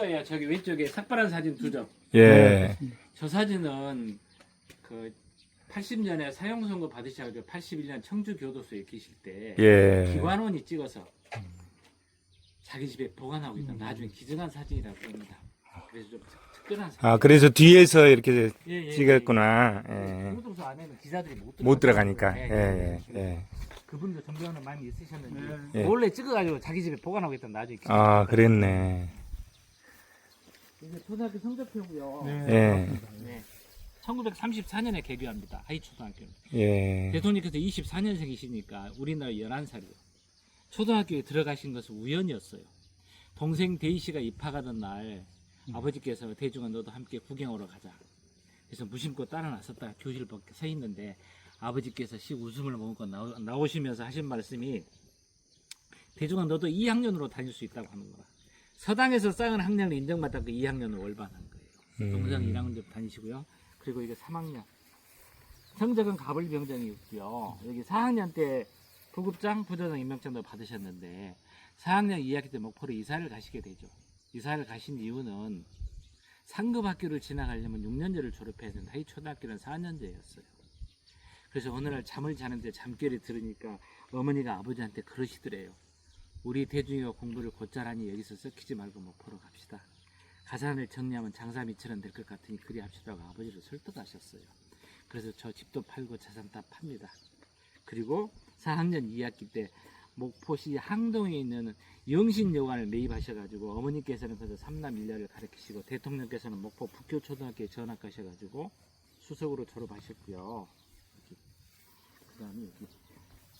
거예요. 저기 왼쪽에 삭발한 사진 두 점. 예. 저 사진은 그 80년에 사형 선고 받으셔가지고 81년 청주 교도소에 계실 때 예. 기관원이 찍어서 자기 집에 보관하고 있던 나중에 기증한 사진이라고 합니다. 그래서 좀 특별한 사진. 아, 그래서 뒤에서 이렇게 예, 예, 찍었구나. 예. 예. 교도소 안에는 기자들이 못, 못 들어가니까. 예, 예, 예, 예, 예. 그분도 존경하는 마음이 있으셨는지 예. 몰래 찍어가지고 자기 집에 보관하고 있던 나중에 기증. 아, 그랬네. 이제 초등학교 성적표고요. 예. 네. 1934년에 개교합니다. 하이 초등학교. 예. 대통령께서 24년생이시니까 우리나라 11살이요. 초등학교에 들어가신 것은 우연이었어요. 동생 데이 씨가 입학하던 날 아버지께서 대중아 너도 함께 구경하러 가자. 그래서 무심코 따라 나섰다가 교실 밖에 서 있는데 아버지께서 씩 웃음을 머금고 나오, 나오시면서 하신 말씀이 대중아 너도 2학년으로 다닐 수 있다고 하는 거라. 서당에서 쌓은 학년을 인정받았고 2학년으로 올반한 거예요. 동상 음. 1학년 좀 다니시고요. 그리고 이게 3학년. 성적은 가불병정이었고요. 여기 4학년 때 부급장, 부조장 임명장도 받으셨는데 4학년 2학기 때 목포로 이사를 가시게 되죠. 이사를 가신 이유는 상급 학교를 지나가려면 6년제를 졸업해야 된다. 이 초등학교는 4년제였어요. 그래서 어느 날 잠을 자는데 잠결이 들으니까 어머니가 아버지한테 그러시더래요. 우리 대중이가 공부를 곧잘하니 여기서 썩히지 말고 목포로 갑시다. 가산을 정리하면 장사 미처럼 될 것 같으니 그리 합시다고 아버지를 설득하셨어요. 그래서 저 집도 팔고 재산 다 팝니다. 그리고 4학년 2학기 때 목포시 항동에 있는 영신여관을 매입하셔가지고 어머니께서는 그래서 삼남 일녀를 가르치시고 대통령께서는 목포 북교초등학교에 전학 가셔가지고 수석으로 졸업하셨고요. 그 다음에 여기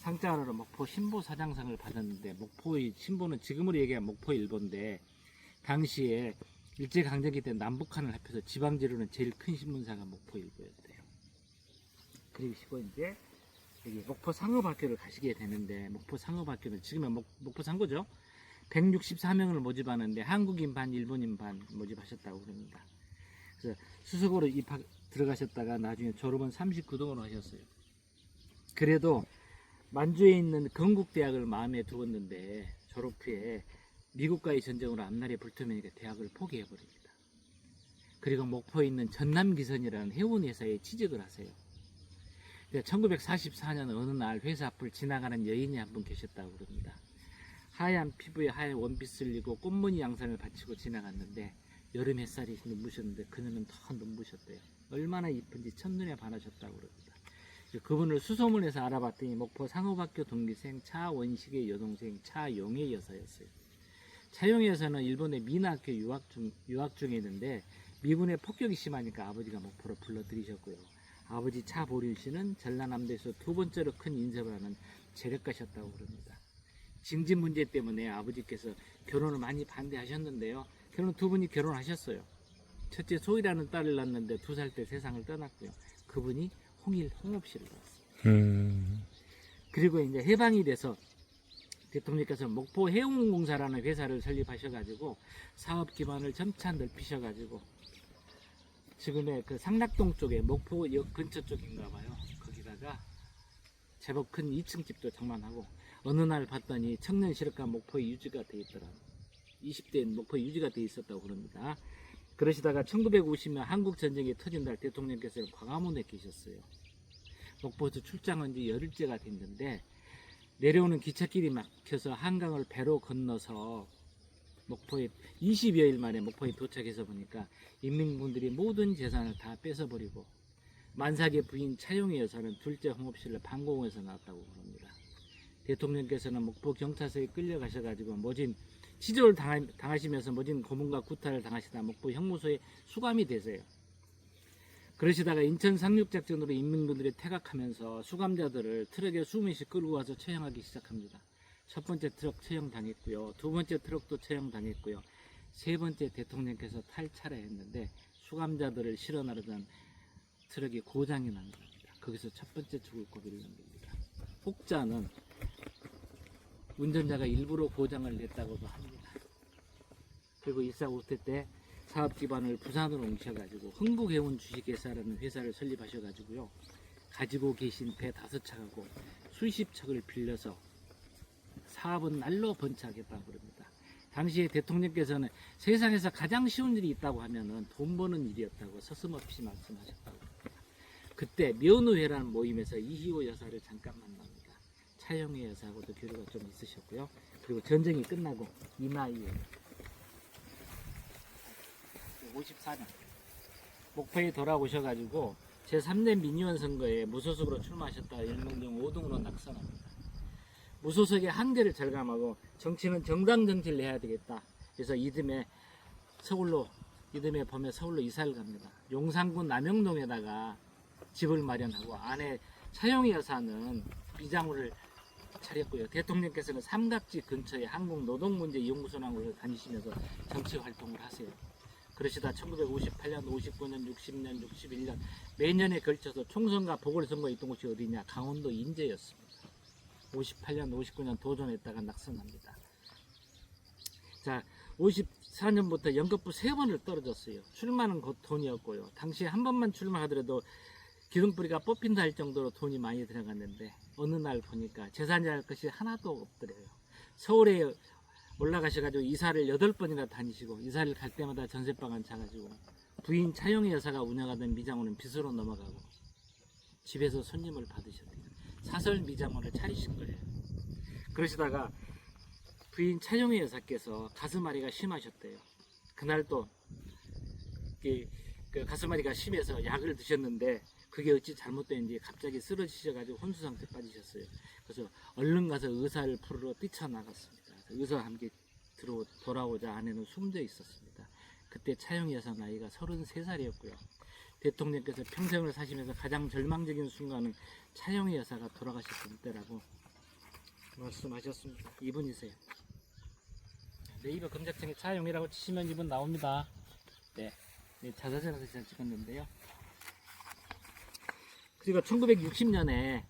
상장으로 목포 신보 사장상을 받았는데 목포의 신보는 지금으로 얘기하면 목포 일본데 당시에 일제강점기 때 남북한을 합해서 지방지로는 제일 큰 신문사가 목포 일보였대요. 그리고 이제 여기 목포 상업학교를 가시게 되는데 목포 상업학교는 지금은 목, 목포 상고죠. 164명을 모집하는데 한국인 반, 일본인 반 모집하셨다고 그럽니다. 그래서 수석으로 입학 들어가셨다가 나중에 졸업은 39등으로 하셨어요. 그래도 만주에 있는 건국대학을 마음에 두었는데 졸업 후에 미국과의 전쟁으로 앞날에 불투명하니까 대학을 포기해버립니다. 그리고 목포에 있는 전남기선이라는 해운회사에 취직을 하세요. 1944년 어느 날 회사 앞을 지나가는 여인이 한 분 계셨다고 그럽니다. 하얀 피부에 하얀 원빛을 입고 꽃무늬 양산을 받치고 지나갔는데 여름 햇살이 눈부셨는데 그녀는 더 눈부셨대요. 얼마나 이쁜지 첫눈에 반하셨다고 그럽니다. 그분을 수소문해서 알아봤더니 목포 상업학교 동기생 차원식의 여동생 차용의 여사였어요. 차용의 여사는 일본의 미나학교 유학 중, 유학 중에 있는데 미군의 폭격이 심하니까 아버지가 목포로 불러들이셨고요. 아버지 차보륜 씨는 전라남도에서 두 번째로 큰 인접을 하는 재력가셨다고 그럽니다. 징집 문제 때문에 아버지께서 결혼을 많이 반대하셨는데요. 결혼 두 분이 결혼하셨어요. 첫째 소희라는 딸을 낳았는데 두 살 때 세상을 떠났고요. 그분이 홍일 씨를 낳았어요. 음. 그리고 이제 해방이 돼서 대통령께서 목포 해운공사라는 회사를 설립하셔가지고 사업 기반을 점차 넓히셔가지고 지금의 그 상락동 쪽에 목포역 근처 쪽인가 봐요. 거기다가 제법 큰 2층 집도 장만하고 어느 날 봤더니 청년 실업가 목포에 유지가 돼 있더라. 20대엔 목포에 유지가 돼 있었다고 그럽니다. 그러시다가 1950년 한국 전쟁이 터진 날 대통령께서 광화문에 계셨어요. 목포에서 출장한 지 열흘째가 됐는데 내려오는 기찻길이 막혀서 한강을 배로 건너서 목포에 20여일 만에 목포에 도착해서 보니까 인민군들이 모든 재산을 다 뺏어버리고 만삭의 부인 차용의 여사는 둘째 홍업실을 방공에서 나왔다고 그럽니다. 대통령께서는 목포 경찰서에 끌려가셔가지고 모진 당하, 당하시면서 모진 고문과 구타를 당하시다 목포 형무소에 수감이 되세요. 그러시다가 인천 상륙작전으로 인민군들이 퇴각하면서 수감자들을 트럭에 수문씩 끌고 와서 처형하기 시작합니다. 첫 번째 트럭 처형당했고요. 두 번째 트럭도 처형당했고요. 세 번째 대통령께서 탈차를 했는데 수감자들을 실어 나르던 트럭이 고장이 난 겁니다. 거기서 첫 번째 죽을 고비를 넘깁니다. 혹자는 운전자가 일부러 고장을 냈다고도 합니다. 그리고 일사후퇴 때 사업 기반을 부산으로 옮기셔가지고 흥국해운 주식회사라는 회사를 설립하셔가지고요. 가지고 계신 배 다섯 척하고 수십 척을 빌려서 사업은 날로 번창하겠다고 그럽니다. 당시에 대통령께서는 세상에서 가장 쉬운 일이 있다고 하면은 돈 버는 일이었다고 서슴없이 말씀하셨다고. 그때 면우회라는 모임에서 이희호 여사를 잠깐 만납 차영희 여사하고도 교류가 좀 있으셨고요. 그리고 전쟁이 끝나고 이 나이에 54년 목포에 돌아오셔가지고 제3대 민의원 선거에 무소속으로 출마하셨다가 일명령 5등으로 낙선합니다. 무소속의 한계를 절감하고 정치는 정당 정치를 해야 되겠다. 그래서 이듬해 서울로 이듬해 봄에 서울로 이사를 갑니다. 용산군 남영동에다가 집을 마련하고 아내 차영희 여사는 비장우를 차렸고요. 대통령께서는 삼각지 근처에 한국노동문제연구소랑으로 다니시면서 정치 활동을 하세요. 그러시다 1958년, 59년, 60년, 61년 매년에 걸쳐서 총선과 보궐선거에 있던 곳이 어디냐? 강원도 인제였습니다. 58년, 59년 도전했다가 낙선합니다. 자, 54년부터 연급부 세 번을 떨어졌어요. 출마는 곧 돈이었고요. 당시에 한 번만 출마하더라도 기둥뿌리가 뽑힌다 할 정도로 돈이 많이 들어갔는데 어느 날 보니까 재산할 것이 하나도 없더래요. 서울에 올라가셔가지고 이사를 여덟 번이나 다니시고 이사를 갈 때마다 전세방 안 차가지고 부인 차영희 여사가 운영하던 미장원은 빚으로 넘어가고 집에서 손님을 받으셨대요. 사설 미장원을 차리신 거예요. 그러시다가 부인 차영희 여사께서 가슴앓이가 심하셨대요. 그날 또 그, 그 가슴앓이가 심해서 약을 드셨는데 그게 어찌 잘못된지 갑자기 쓰러지셔가지고 혼수 상태 빠지셨어요. 그래서 얼른 가서 의사를 부르러 뛰쳐나갔습니다. 의사와 함께 들어 돌아오자 아내는 숨져 있었습니다. 그때 차영희 여사 나이가 33살이었고요. 대통령께서 평생을 사시면서 가장 절망적인 순간은 차영희 여사가 돌아가셨을 때라고 말씀하셨습니다. 이분이세요. 네이버 검색창에 차영이라고 치시면 이분 나옵니다. 네, 네 자사전에서 제가 찍었는데요. 그리고 1960년에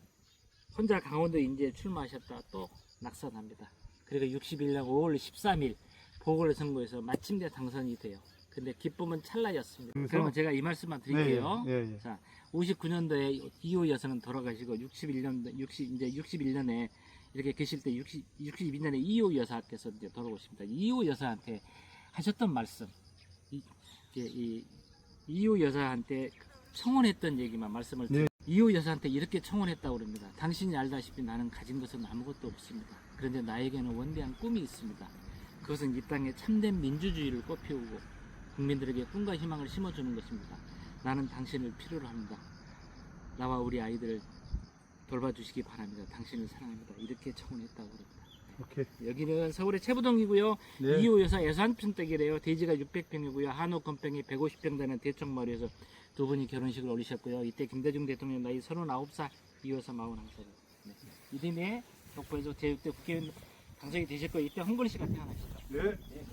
혼자 강원도 인제에 출마하셨다 또 낙선합니다. 그리고 61년 5월 13일 보궐선거에서 마침내 당선이 돼요. 근데 기쁨은 찰나였습니다. 그래서? 그러면 제가 이 말씀만 드릴게요. 예, 예, 예. 자, 59년도에 이호 여사는 돌아가시고 61년 60 이제 61년에 이렇게 계실 때 60, 62년에 이호 여사께서 이제 돌아오십니다. 이호 여사한테 하셨던 말씀, 이, 이제 이 이호 여사한테 청혼했던 얘기만 말씀을 네. 드릴게요. 이호 여사한테 이렇게 청혼했다고 그럽니다. 당신이 알다시피 나는 가진 것은 아무것도 없습니다. 그런데 나에게는 원대한 꿈이 있습니다. 그것은 이 땅에 참된 민주주의를 꽃피우고 국민들에게 꿈과 희망을 심어주는 것입니다. 나는 당신을 필요로 합니다. 나와 우리 아이들을 돌봐주시기 바랍니다. 당신을 사랑합니다. 이렇게 청혼했다고 그럽니다. 오케이. 여기는 서울의 최부동이고요. 네. 이호 여사 예산평댁이래요. 대지가 600평이고요. 한옥 건평이 150평 되는 대청마을에서 두 분이 결혼식을 올리셨고요. 이때 김대중 대통령 나이 39살, 이호 여사 41살. 네. 이듬해 독보에서 제6대 국회의원 당선이 되셨고 이때 홍건희 씨가 태어나셨죠. 네. 네, 네.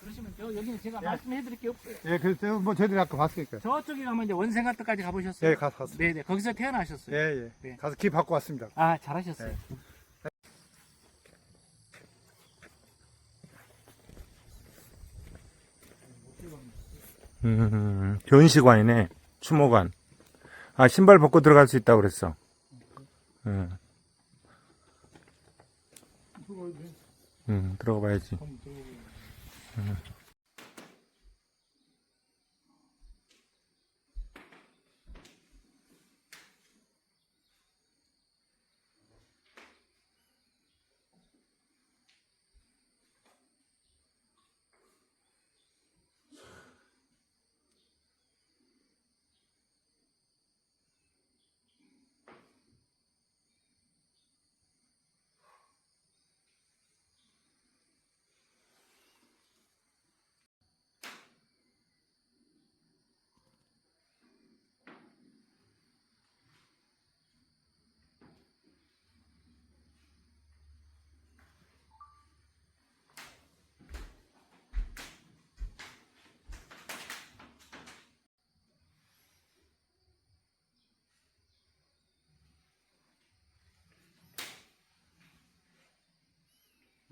그러시면 저 여기는 제가 네. 말씀해드릴 게 없어요. 예, 그래서 뭐 저희들이 아까 봤으니까. 저쪽에 가면 이제 원생가떡까지 가보셨어요? 예, 가서 봤습니다. 네네 거기서 태어나셨어요. 예, 예. 네. 가서 기 받고 왔습니다. 아 잘하셨어요. 네. 음, 변시관이네. 추모관. 아, 신발 벗고 들어갈 수 있다고 그랬어. 응, 응, 들어가 봐야지.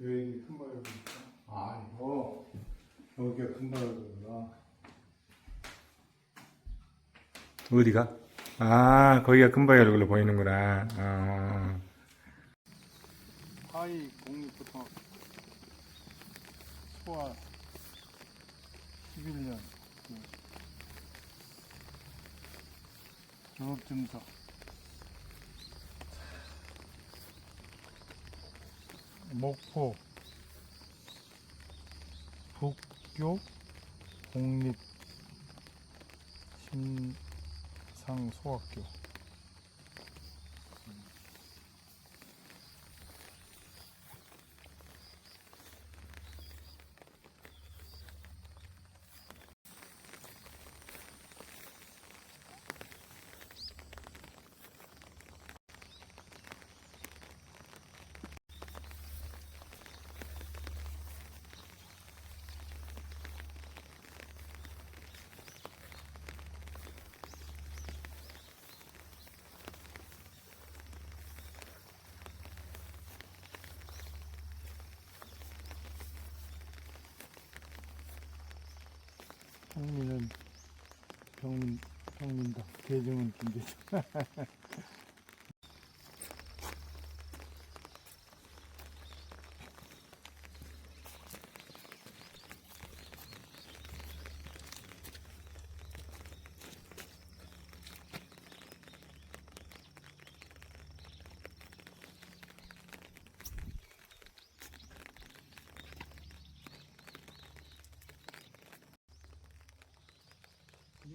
여기 큰 바위입니까? 아, 이거. 여기가 큰 바위구나. 어디가? 아, 거기가 금바위 얼굴로 보이는구나. 어. 하이 공립부터. 소아 11년 그 졸업증서 목포 북교 공립 신상소학교 평민은 평민 평민다 대중은 김대중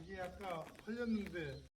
이게 아까 팔렸는데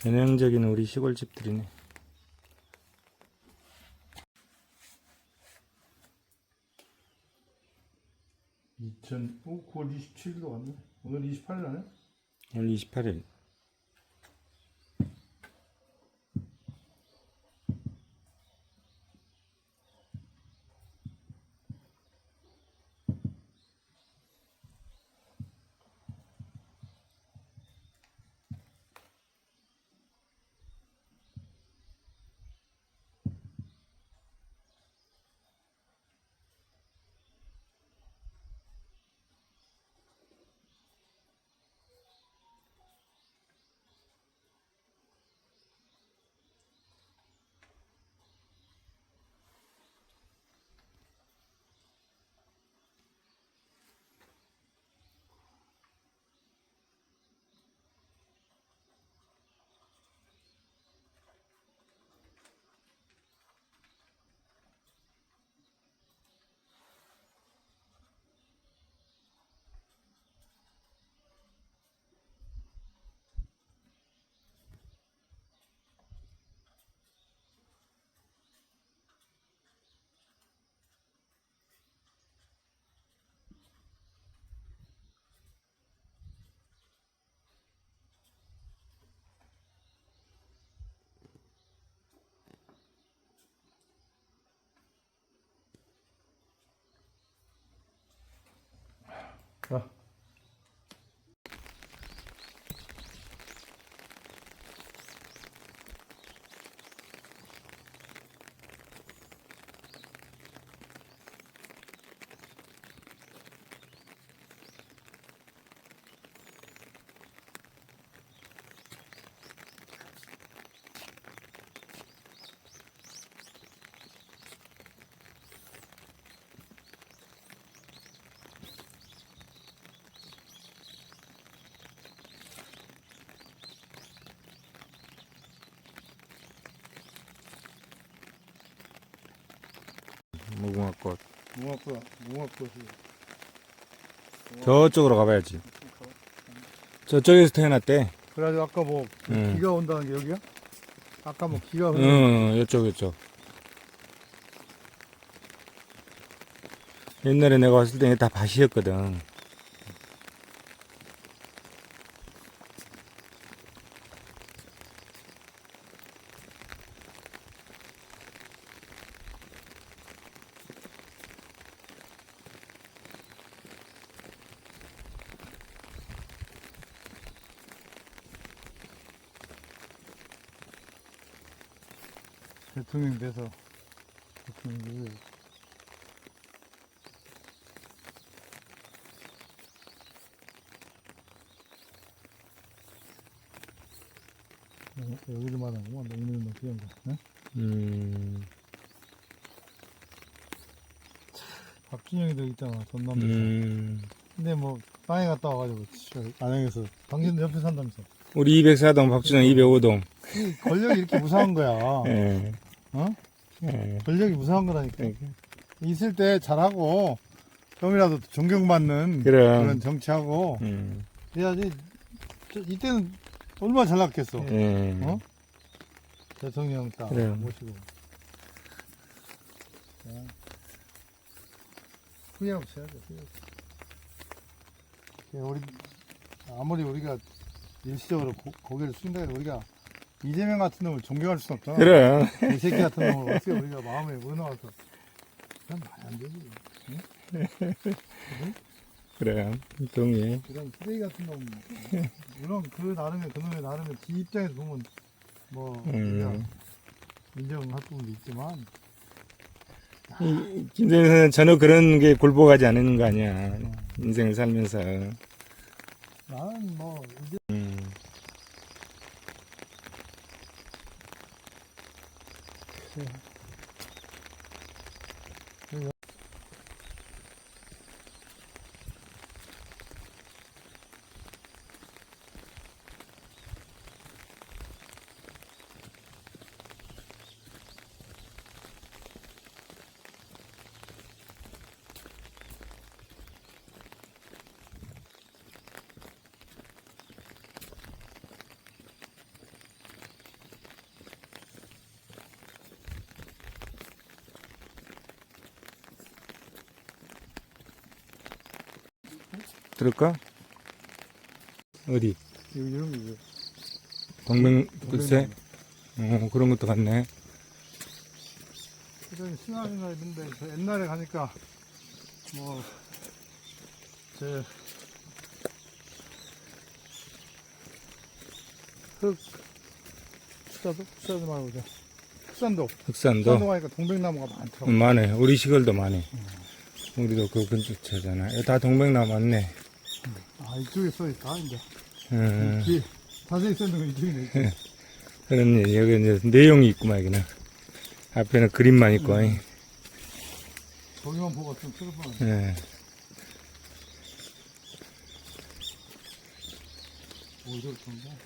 전형적인 우리 시골 집들이네. 2000 어, 9월 27일도 왔네 오늘 28일 아니야? 오늘 28일. 자 무궁화꽃. 무궁화꽃, 무궁화꽃. 저쪽으로 가봐야지. 저쪽에서 태어났대. 그래도 아까 뭐 음. 비가 온다는 게 여기야? 아까 뭐 비가 응, 오는 응, 이쪽, 이쪽. 옛날에 내가 왔을 때 다 밭이었거든. 대통령 돼서 대통령 되고 어, 여기도 많아구만. 농민은 어떻게 한다? 응? 음, 박준영이도 있잖아. 전남도 음. 근데 뭐 땅에 갔다 와가지고 진짜 안양에서. 당신도 옆에 산다면서. 우리 204동 박준영 205동. 이 권력이 이렇게 무서운 거야. 예. 어? 예. 권력이 무서운 거라니까 그러니까. 있을 때 잘하고 좀이라도 존경받는 그럼. 그런 정치하고 음. 해야지 저- 이때는 얼마나 잘 났겠어 예. 어? 대통령 딱 그래요. 모시고 어. 후회 없이 해야죠 후회 없이 예, 우리 아무리 우리가 일시적으로 고, 고개를 숙인다 해도 우리가 이재명 같은 놈을 존경할 수는 없잖아 그럼. 이 새끼 같은 놈을 어떻게 우리가 마음에 무너와서 그건 말이 안 되지 그래. 동의해. 그런 쓰레기 같은 놈 물론 그 나름의 그놈의 나름의 지 입장에서 보면 뭐 음. 인정할 부분도 있지만 선생은 전혀 그런 게 굴복하지 않는 거 아니야. 인생을 살면서. 나는 뭐 이제 음. 들을까? 어디? 이런 거 동맹, 글쎄? 어, 그런 것도 같네. 그전 신화인가 있는데 저 옛날에 가니까 뭐제 흑 흑사도 흑사도 말고 저 흑산도 흑산도? 흑산도 가니까 동백나무가 많더라고 음, 많네. 우리 시골도 많네. 우리도 그 근처잖아. 다 동백나무 맞네. 아 이쪽에 써있다 이제 음, 뒤에 자세히 써있는 거 이쪽이네 그런, 얘기. 여기 이제 내용이 있구만, 여기는. 앞에는 그림만 있고, 이. 거기만 보고 좀 슬퍼 예. 오 이렇게 좋은데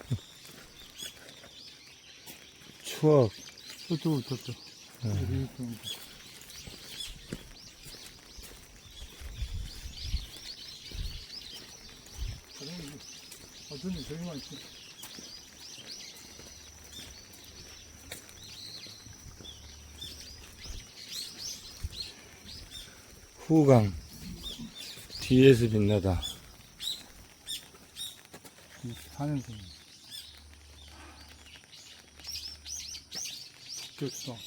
추억. 저쪽으로 저쪽 이렇게 좋 은데 어쩐지 저기만 있지 후강. 뒤에서 빛나다. 24년생 북격성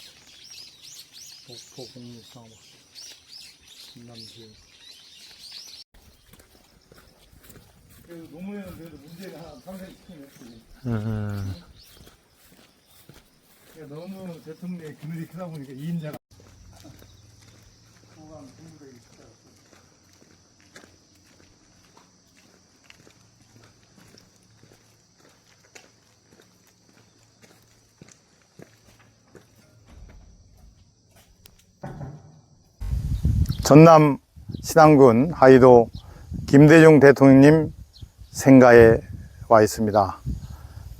목포 공립상업 김남지 그래도 노무현은 그래도 문제가 상당히 크긴 했지 음, 그러니까 너무 대통령의 그늘이 크다 보니까 2인자가 후강 공부되기 쉽지 않았어 전남 신안군 하이도 김대중 대통령님 생가에 와 있습니다.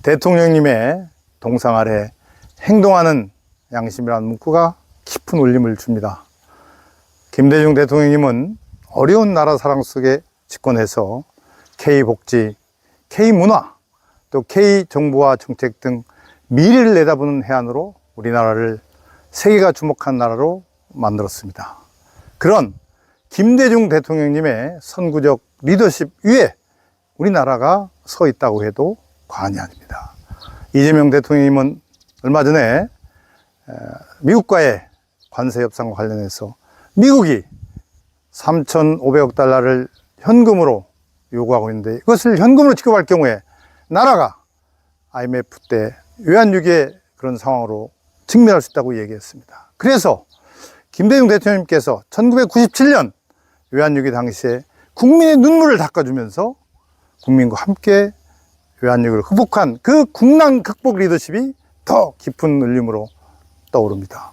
대통령님의 동상 아래 행동하는 양심이라는 문구가 깊은 울림을 줍니다. 김대중 대통령님은 어려운 나라 사랑 속에 집권해서 K복지, K문화, 또 K정부와 정책 등 미래를 내다보는 해안으로 우리나라를 세계가 주목한 나라로 만들었습니다. 그런 김대중 대통령님의 선구적 리더십 위에 우리나라가 서 있다고 해도 과언이 아닙니다. 이재명 대통령님은 얼마 전에 에, 미국과의 관세 협상과 관련해서 미국이 3,500억 달러를 현금으로 요구하고 있는데 이것을 현금으로 지급할 경우에 나라가 IMF 때 외환위기의 그런 상황으로 직면할 수 있다고 얘기했습니다. 그래서 김대중 대통령님께서 1997년 외환위기 당시에 국민의 눈물을 닦아주면서 국민과 함께 외환위기를 극복한 그 국난 극복 리더십이 더 깊은 울림으로 떠오릅니다.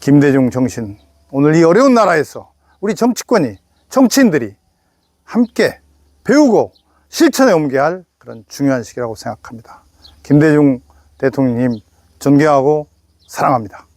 김대중 정신, 오늘 이 어려운 나라에서 우리 정치권이, 정치인들이 함께 배우고 실천에 옮겨야 할 그런 중요한 시기라고 생각합니다. 김대중 대통령님 존경하고 사랑합니다.